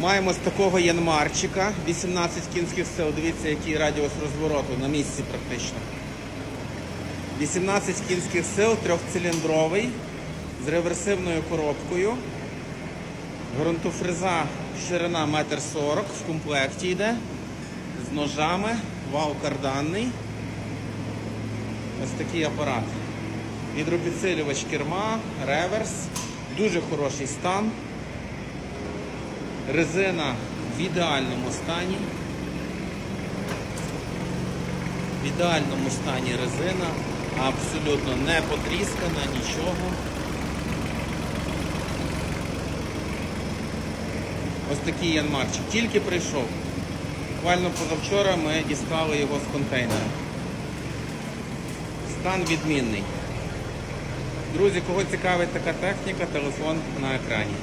Маємо з такого янмарчика 18 кінських сил. Дивіться, який радіус розвороту на місці практично. 18 кінських сил, трьохциліндровий, з реверсивною коробкою. Грунтофреза ширина 1,40 м в комплекті йде. З ножами, вал карданний. Ось такий апарат. Гідропідсилювач керма, реверс, дуже хороший стан. Резина в ідеальному стані. В ідеальному стані резина, абсолютно не потріскана, нічого. Ось такий янмарчик. Тільки прийшов. Буквально позавчора ми дістали його з контейнера. Стан відмінний. Друзі, кого цікавить така техніка, телефон на екрані.